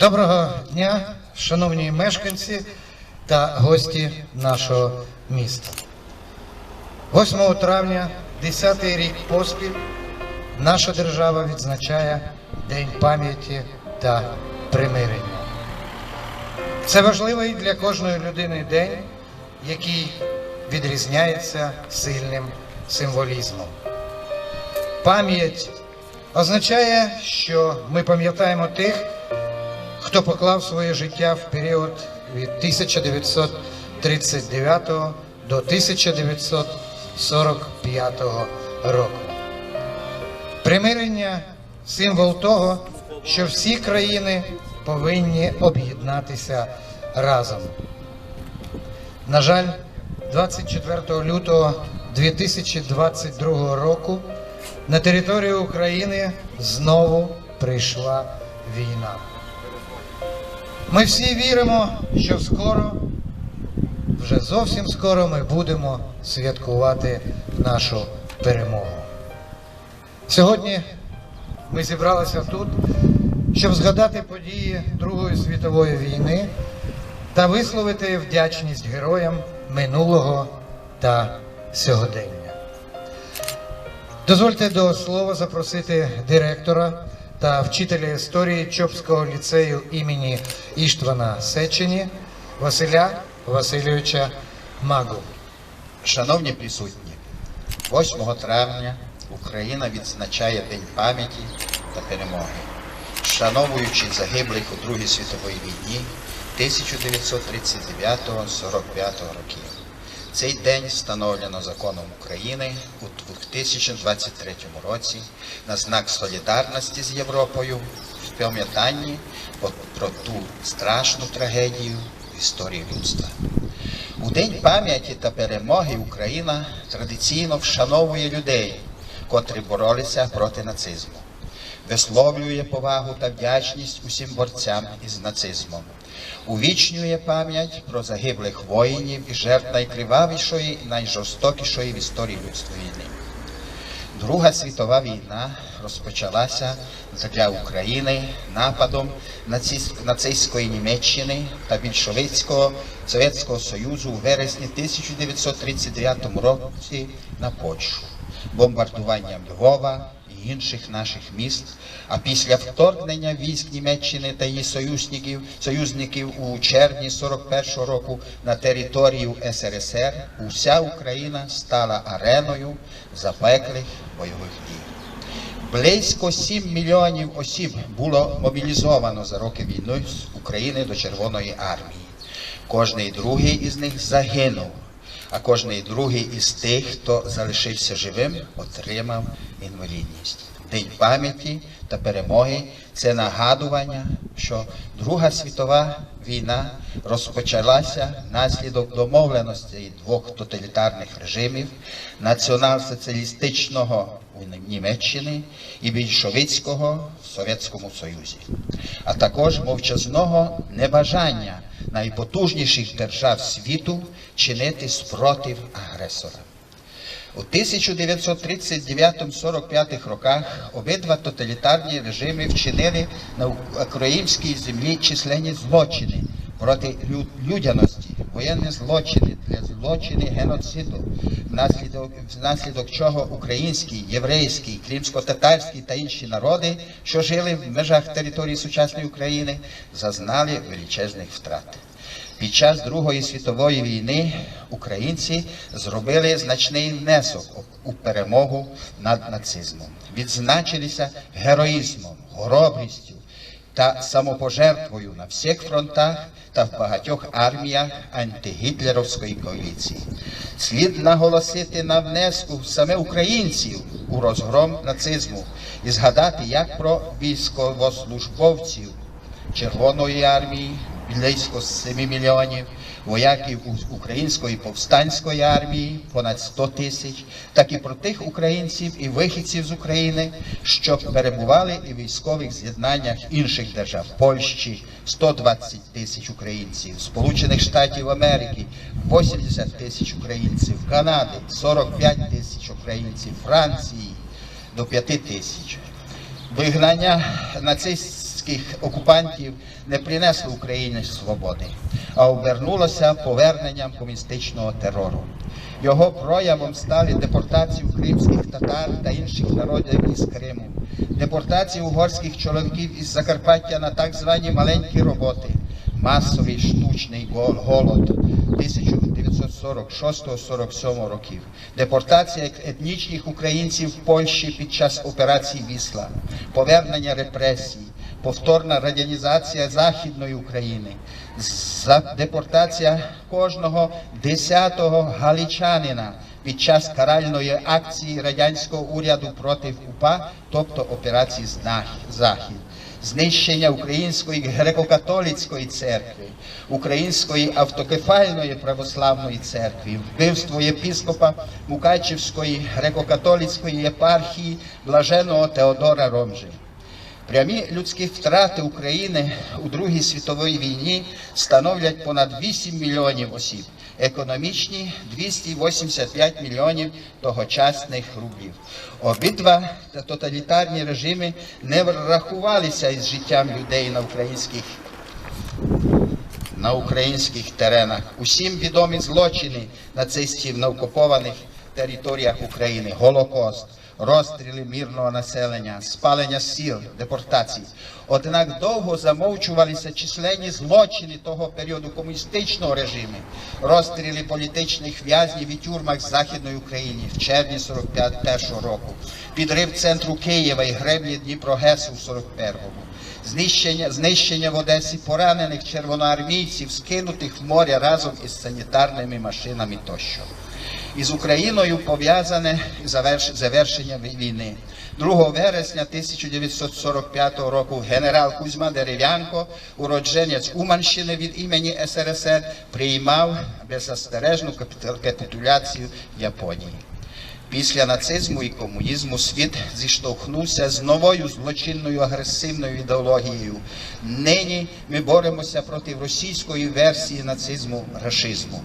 Доброго дня, шановні мешканці та гості нашого міста. 8 травня, 10-й рік поспіль, наша держава відзначає День пам'яті та примирення. Це важливий для кожної людини день, який відрізняється сильним символізмом. Пам'ять означає, що ми пам'ятаємо тих, хто поклав своє життя в період від 1939 до 1945 року. Примирення символ того, що всі країни повинні об'єднатися разом. На жаль, 24 лютого 2022 року на територію України знову прийшла війна. Ми всі віримо, що скоро, вже зовсім скоро ми будемо святкувати нашу перемогу. Сьогодні ми зібралися тут, щоб згадати події Другої світової війни та висловити вдячність героям минулого та сьогодення. Дозвольте до слова запросити директора та вчителя історії Чопського ліцею імені Іштвана Сечені Василя Васильовича Магу. Шановні присутні, 8 травня Україна відзначає День пам'яті та перемоги, вшановуючи загиблих у Другій світовій війні 1939-45 років. Цей день встановлено законом України у 2023 році на знак солідарності з Європою в пам'ятанні про ту страшну трагедію в історії людства. У День пам'яті та перемоги Україна традиційно вшановує людей, котрі боролися проти нацизму, висловлює повагу та вдячність усім борцям із нацизмом, увічнює пам'ять про загиблих воїнів і жертв найкривавішої і найжорстокішої в історії людства війни. Друга світова війна розпочалася для України нападом нацистської Німеччини та більшовицького Совєтського Союзу у вересні 1939 році на Польщу, бомбардуванням Львова інших наших міст. А після вторгнення військ Німеччини та її союзників, союзників у червні 41-го року на територію СРСР уся Україна стала ареною запеклих бойових дій. Близько 7 мільйонів осіб було мобілізовано за роки війни з України до Червоної армії. Кожний другий із них загинув, а кожний другий із тих, хто залишився живим, отримав інвалідність. День пам'яті та перемоги це нагадування, що Друга світова війна розпочалася наслідок домовленостей двох тоталітарних режимів націонал-соціалістичного у Німеччини і більшовицького в Совєтському Союзі, а також мовчазного небажання найпотужніших держав світу чинити спротив агресора. У 1939-45 роках обидва тоталітарні режими вчинили на українській землі численні злочини проти людяності, воєнні злочини для злочини геноциду, внаслідок, внаслідок чого український, єврейський, кримсько-татарський та інші народи, що жили в межах території сучасної України, зазнали величезних втрат. Під час Другої світової війни українці зробили значний внесок у перемогу над нацизмом, відзначилися героїзмом, хоробрістю та самопожертвою на всіх фронтах та в багатьох арміях антигітлерівської коаліції. Слід наголосити на внеску саме українців у розгром нацизму і згадати як про військовослужбовців Червоної армії, близько 7 мільйонів, вояків Української повстанської армії понад 100 тисяч, так і про тих українців і вихідців з України, що перебували у військових з'єднаннях інших держав Польщі. 120 тисяч українців, Сполучених Штатів Америки 80 тисяч українців, Канади 45 тисяч українців, Франції до 5 тисяч. Вигнання нацист нацистських окупантів не принесло Україні свободи, а обернулося поверненням комуністичного терору. Його проявом стали депортації кримських татар та інших народів із Криму, депортації угорських чоловіків із Закарпаття на так звані маленькі роботи, масовий штучний гол- голод 1946-47 років, депортація етнічних українців в Польщі під час операції Вісла, повернення репресій, повторна радянізація Західної України, депортація кожного десятого галічанина під час каральної акції радянського уряду проти УПА, тобто операції Захід знищення Української греко-католицької церкви, Української автокефальної православної церкви, вбивство єпископа Мукачівської греко-католицької єпархії блаженого Теодора Ромжи. Прямі людські втрати України у Другій світовій війні становлять понад 8 мільйонів осіб, економічні 285 мільйонів тогочасних рублів. Обидва тоталітарні режими не врахувалися із життям людей на українських на українських теренах. Усім відомі злочини нацистів на окупованих територіях України, Голокост, розстріли мирного населення, спалення сіл, депортації. Однак довго замовчувалися численні злочини того періоду комуністичного режиму, розстріли політичних в'язнів і тюрмах Західної України в червні 41 року, підрив центру Києва і греблі Дніпрогесу в 41-му знищення, знищення в Одесі поранених червоноармійців, скинутих в море разом із санітарними машинами тощо. Із Україною пов'язане завершення війни. 2 вересня 1945 року генерал Кузьма Дерев'янко, уродженець Уманщини від імені СРСР, приймав беззастережну капіту- капітуляцію Японії. Після нацизму і комунізму світ зіштовхнувся з новою злочинною агресивною ідеологією. Нині ми боремося проти російської версії нацизму рашизму.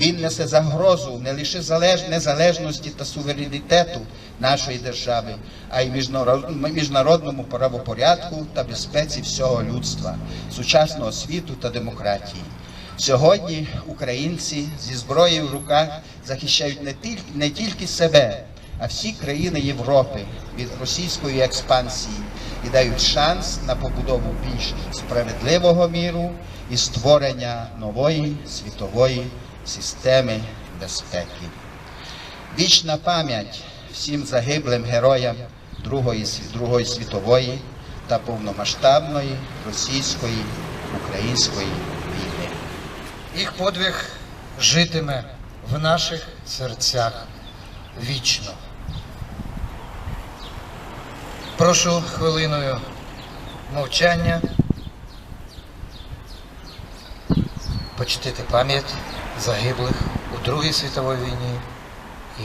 Він несе загрозу не лише незалежності та суверенітету нашої держави, а й міжнарод- міжнародному правопорядку та безпеці всього людства, сучасного світу та демократії. Сьогодні українці зі зброєю в руках захищають не тільки, не тільки себе, а всі країни Європи від російської експансії і дають шанс на побудову більш справедливого міру і створення нової світової системи безпеки. Вічна пам'ять всім загиблим героям Другої, Другої світової та повномасштабної російської української війни. Їх подвиг житиме в наших серцях вічно. Прошу хвилиною мовчання почтити пам'ять загиблих у Другій світовій війні і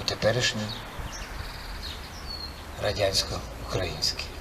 у теперішній радянсько-українській.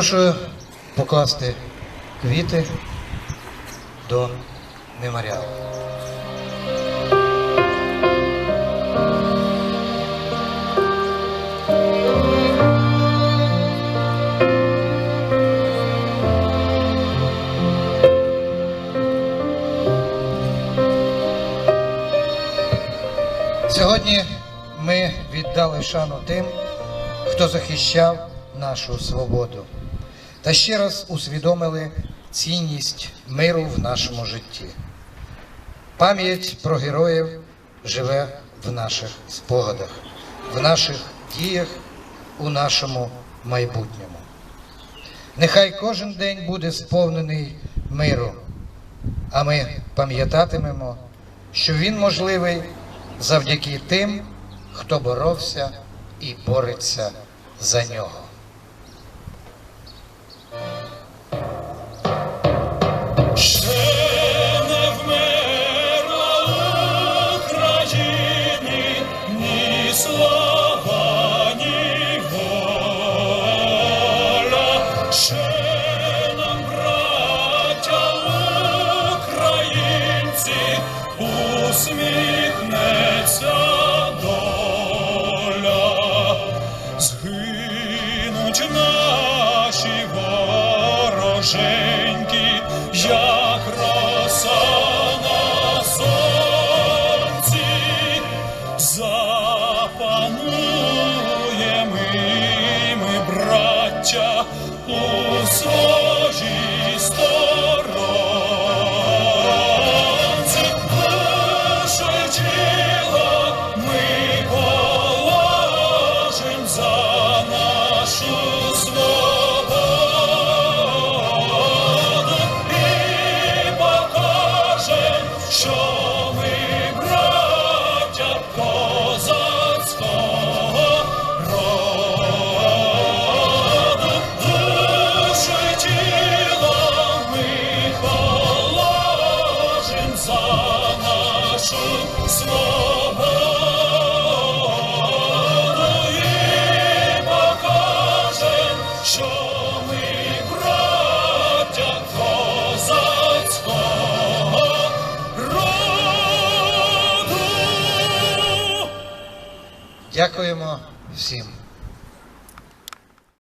Запрошую покласти квіти до меморіалу. Сьогодні ми віддали шану тим, хто захищав нашу свободу, та ще раз усвідомили цінність миру в нашому житті. Пам'ять про героїв живе в наших спогадах, в наших діях, у нашому майбутньому. Нехай кожен день буде сповнений миру, а ми пам'ятатимемо, що він можливий завдяки тим, хто боровся і бореться за нього.